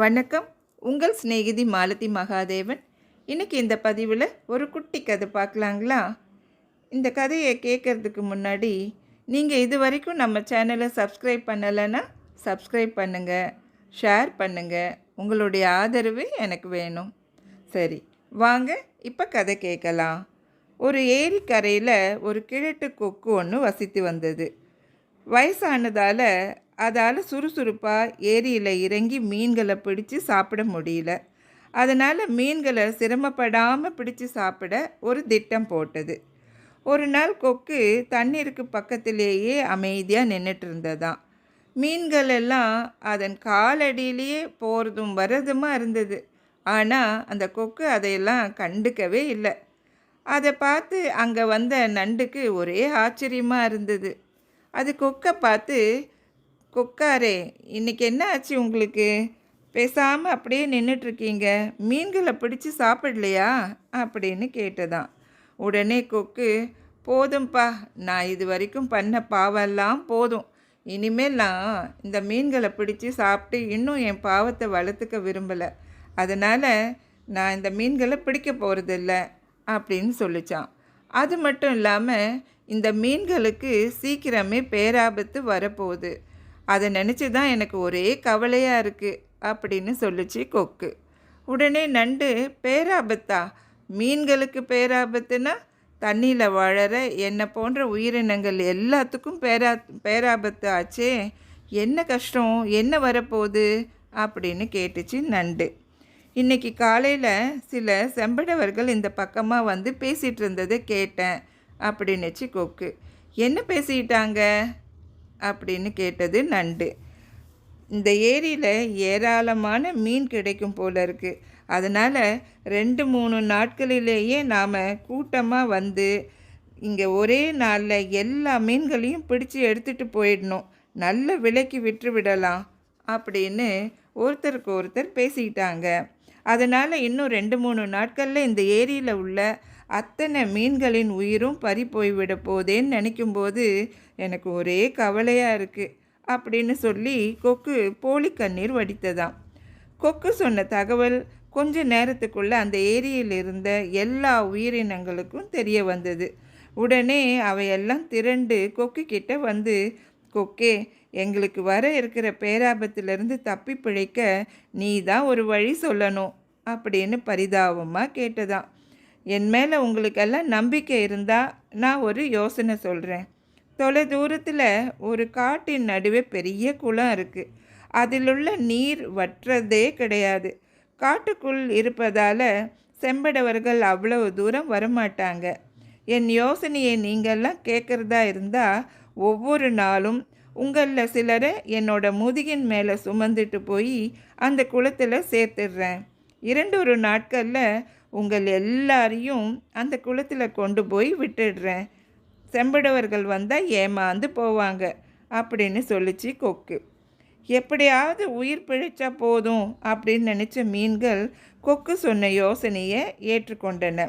வணக்கம். உங்கள் சிநேகிதி மாலதி மகாதேவன். இன்னைக்கு இந்த பதிவில் ஒரு குட்டி கதை பார்க்கலாங்களா? இந்த கதையை கேட்குறதுக்கு முன்னாடி நீங்கள் இது வரைக்கும் நம்ம சேனலை சப்ஸ்கிரைப் பண்ணலைன்னா சப்ஸ்கிரைப் பண்ணுங்கள் ஷேர் பண்ணுங்கள் உங்களுடைய ஆதரவு எனக்கு வேணும். சரி வாங்க இப்போ கதை கேட்கலாம். ஒரு ஏரிக்கரையில் ஒரு கிழட்டு கொக்கு ஒன்று வசித்து வந்தது. வயசானதால் அதால் சுறுசுறுப்பாக ஏரியில் இறங்கி மீன்களை பிடிச்சு சாப்பிட முடியல. அதனால் மீன்களை சிரமப்படாமல் பிடிச்சு சாப்பிட ஒரு திட்டம் போட்டது. ஒரு நாள் கொக்கு தண்ணீருக்கு பக்கத்திலேயே அமைதியாக நின்றுட்டு இருந்ததாம் மீன்கள் எல்லாம் அதன் காலடியிலேயே போகிறதும் வர்றதுமாக இருந்தது. ஆனால் அந்த கொக்கு அதையெல்லாம் கண்டுக்கவே இல்லை. அதை பார்த்து அங்கே வந்த நண்டுக்கு ஒரே ஆச்சரியமாக இருந்தது. அது கொக்கை பார்த்து கொக்காரே இன்னைக்கு என்ன ஆச்சு உங்களுக்கு? பேசாமல் அப்படியே நின்றுட்டுருக்கீங்க மீன்களை பிடிச்சி சாப்பிடலையா? அப்படின்னு கேட்டதான். உடனே கொக்கு போதும்ப்பா நான் இது வரைக்கும் பண்ண பாவெல்லாம் போதும். இனிமேல் நான் இந்த மீன்களை பிடிச்சி சாப்பிட்டு இன்னும் என் பாவத்தை வளர்த்துக்க விரும்பலை. அதனால் நான் இந்த மீன்களை பிடிக்க போகிறதில்ல அப்படின்னு சொல்லிச்சான். அது மட்டும் இல்லாமல் இந்த மீன்களுக்கு சீக்கிரமே பேராபத்து வரப்போகுது. அதை நினச்சி தான் எனக்கு ஒரே கவலையாக இருக்குது அப்படின்னு சொல்லிச்சு கொக்கு. உடனே நண்டு பேராபத்தா? மீன்களுக்கு பேராபத்துனா தண்ணியில் வாழற என்னை போன்ற உயிரினங்கள் எல்லாத்துக்கும் பேரா பேராபத்து ஆச்சே. என்ன கஷ்டம்? என்ன வரப்போகுது? அப்படின்னு கேட்டுச்சு நண்டு. இன்னைக்கு காலையில் சில செம்படவர்கள் இந்த பக்கமாக வந்து பேசிகிட்டு இருந்ததை கேட்டேன் அப்படின்னுச்சு கொக்கு. என்ன பேசிக்கிட்டாங்க அப்படின்னு கேட்டது நண்டு. இந்த ஏரியில் ஏராளமான மீன் கிடைக்கும் போல இருக்குது அதனால் ரெண்டு மூணு நாட்களிலேயே நாம் கூட்டமாக வந்து இங்கே ஒரே நாளில் எல்லா மீன்களையும் பிடிச்சி எடுத்துகிட்டு போயிடணும். நல்ல விலைக்கு விற்று விடலாம் அப்படின்னு ஒருத்தருக்கு ஒருத்தர் பேசிக்கிட்டாங்க அதனால் இன்னும் ரெண்டு மூணு நாட்களில் இந்த ஏரியில் உள்ள அத்தனை மீன்களின் உயிரும் பறி போய்விட போதேன்னு நினைக்கும்போது எனக்கு ஒரே கவலையாக இருக்குது அப்படின்னு சொல்லி கொக்கு போலி கண்ணீர் வடித்ததாம். கொக்கு சொன்ன தகவல் கொஞ்ச நேரத்துக்குள்ளே அந்த ஏரியில் இருந்த எல்லா உயிரினங்களுக்கும் தெரிய வந்தது. உடனே அவையெல்லாம் திரண்டு கொக்கு கிட்ட வந்து கொக்கே எங்களுக்கு வர இருக்கிற பேராபத்திலிருந்து தப்பி பிழைக்க நீ தான் ஒரு வழி சொல்லணும் அப்படின்னு பரிதாபமாக கேட்டதான் என் மேலே உங்களுக்கெல்லாம் நம்பிக்கை இருந்தால் நான் ஒரு யோசனை சொல்கிறேன் தொலை தூரத்தில் ஒரு காட்டின் நடுவே பெரிய குளம் இருக்குது அதிலுள்ள நீர் வற்றதே கிடையாது. காட்டுக்குள் இருப்பதால் செம்படவர்கள் அவ்வளவு தூரம் வரமாட்டாங்க. என் யோசனையை நீங்கள்லாம் கேட்குறதா இருந்தால் ஒவ்வொரு நாளும் உங்களில் சிலரை என்னோட முதுகின் மேலே சுமந்துட்டு போய் அந்த குளத்தில் சேர்த்துடுறேன். இரண்டு ஒரு நாட்களில் உங்கள் எல்லாரையும் அந்த குளத்தில் கொண்டு போய் விட்டுடுறேன். செம்படவர்கள் வந்தால் ஏமாந்து போவாங்க அப்படின்னு சொல்லிச்சு கொக்கு. எப்படியாவது உயிர் பிழைச்சா போதும் அப்படின்னு நினச்ச மீன்கள் கொக்கு சொன்ன யோசனையை ஏற்றுக்கொண்டன.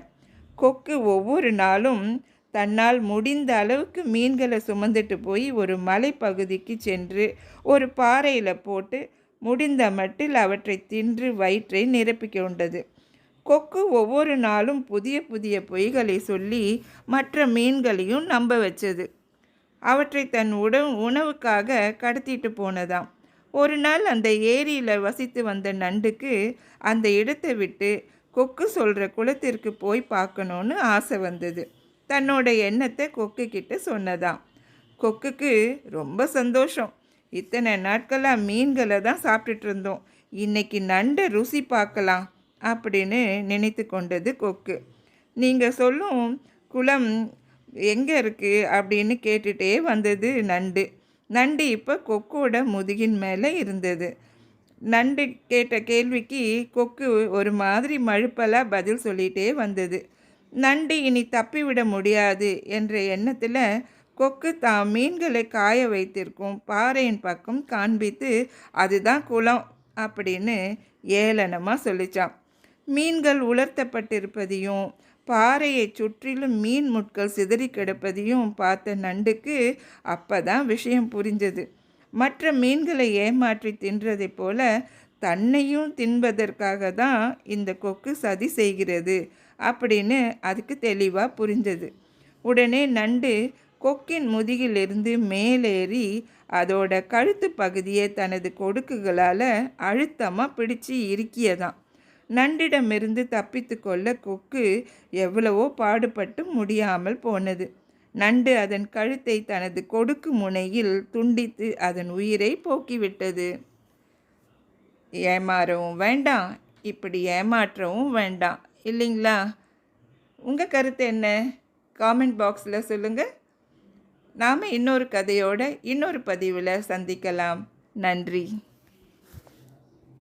கொக்கு ஒவ்வொரு நாளும் தன்னால் முடிந்த அளவுக்கு மீன்களை சுமந்துட்டு போய் ஒரு மலைப்பகுதிக்கு சென்று ஒரு பாறையில் போட்டு முடிந்த மட்டில் அவற்றை தின்று வயிற்றை நிரப்பிக் கொண்டது. கொக்கு ஒவ்வொரு நாளும் புதிய புதிய பொய்களை சொல்லி மற்ற மீன்களையும் நம்ப வச்சது. அவற்றை தன் உணவு உணவுக்காக கடத்திட்டு போனதாம். ஒரு நாள் அந்த ஏரியில் வசித்து வந்த நண்டுக்கு அந்த இடத்தை விட்டு கொக்கு சொல்கிற குளத்திற்கு போய் பார்க்கணுன்னு ஆசை வந்தது. தன்னோட எண்ணத்தை கொக்கு கிட்ட சொன்னதாம். கொக்குக்கு ரொம்ப சந்தோஷம். இத்தனை நாட்களாக மீன்களை தான் சாப்பிட்டுட்டு இருந்தோம். இன்னைக்கு நண்டை ருசி பார்க்கலாம். அப்படின்னு நினைத்து கொண்டது கொக்கு. நீங்கள் சொல்லும் குளம் எங்கே இருக்குது அப்படின்னு கேட்டுகிட்டே வந்தது நண்டு. நண்டு இப்போ கொக்கோட முதுகின் மேலே இருந்தது. நண்டு கேட்ட கேள்விக்கு கொக்கு ஒரு மாதிரி மழுப்பலாக பதில் சொல்லிகிட்டே வந்தது. நண்டு இனி தப்பிவிட முடியாது என்ற எண்ணத்தில் கொக்கு தாம் மீன்களை காய வைத்திருக்கும் பாறையின் பக்கம் காண்பித்து அதுதான் குளம் அப்படின்னு ஏளனமாக சொல்லிச்சான் மீன்கள் உலர்த்தப்பட்டிருப்பதையும் பாறையை சுற்றிலும் மீன் முட்கள் சிதறி கிடப்பதையும் பார்த்த நண்டுக்கு அப்பதான் விஷயம் புரிஞ்சது. மற்ற மீன்களை ஏமாற்றி தின்றதைப் போல தன்னையும் தின்பதற்காக தான் இந்த கொக்கு சதி செய்கிறது அப்படின்னு அதுக்கு தெளிவாக புரிஞ்சது. உடனே நண்டு கொக்கின் முதுகிலிருந்து மேலேறி அதோட கழுத்து பகுதியை தனது கொடுக்குகளால் அழுத்தமாக பிடிச்சு இறுக்கியதாம். நண்டிடமிருந்து தப்பித்து கொள்ள கொக்கு எவ்வளவோ பாடுபட்டு முடியாமல் போனது. நண்டு அதன் கழுத்தை தனது கொடுக்கு முனையில் துண்டித்து அதன் உயிரை போக்கிவிட்டது. ஏமாறவும் வேண்டாம் இப்படி ஏமாற்றவும் வேண்டாம் இல்லைங்களா? உங்கள் கருத்து என்ன? காமெண்ட் பாக்ஸில் சொல்லுங்கள் நாம் இன்னொரு கதையோட இன்னொரு பதிவில் சந்திக்கலாம். நன்றி.